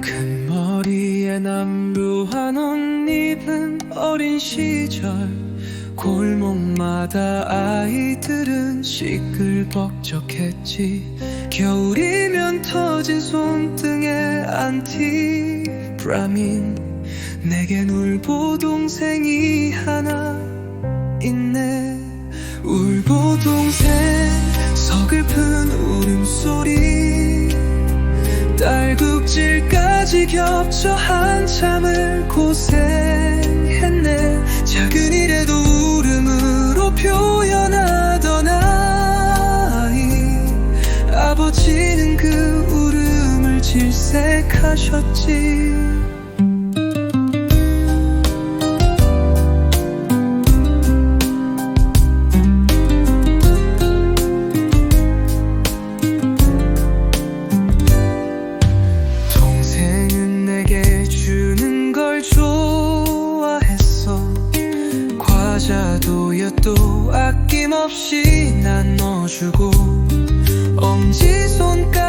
큰 머리에 남루한 옷 입은 어린 시절 골목마다 아이들은 시끌벅적했지. 겨울이면 터진 손등에 안티브라민. 내겐 울보 동생이 하나 있네. 울보 동생 서글픈 울음소리. 딸꾹질까지 겹쳐 한참을 고생했네 아버지는 그 울음을 질색하셨지. 동생은 내게 주는 걸 좋아했어. 과자도 엿도 아낌없이 나눠주고 엄지 손가락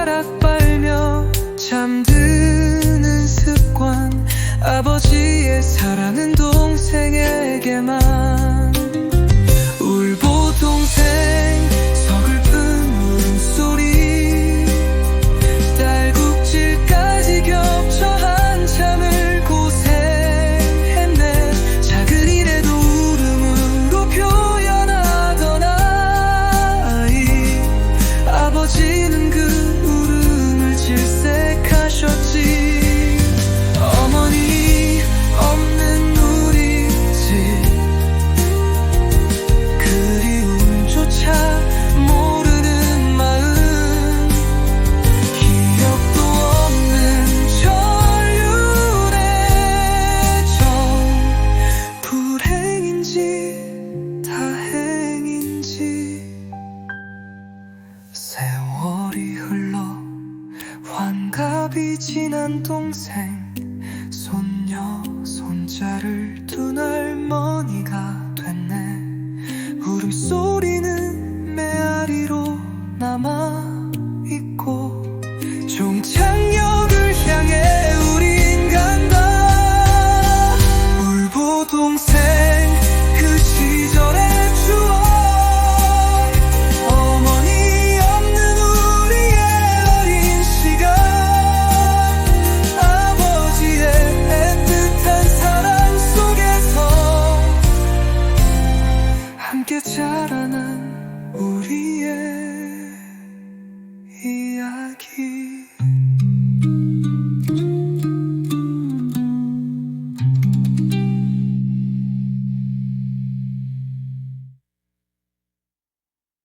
지난 동생 손녀 손자를 둔 할머니가 됐네. 울음소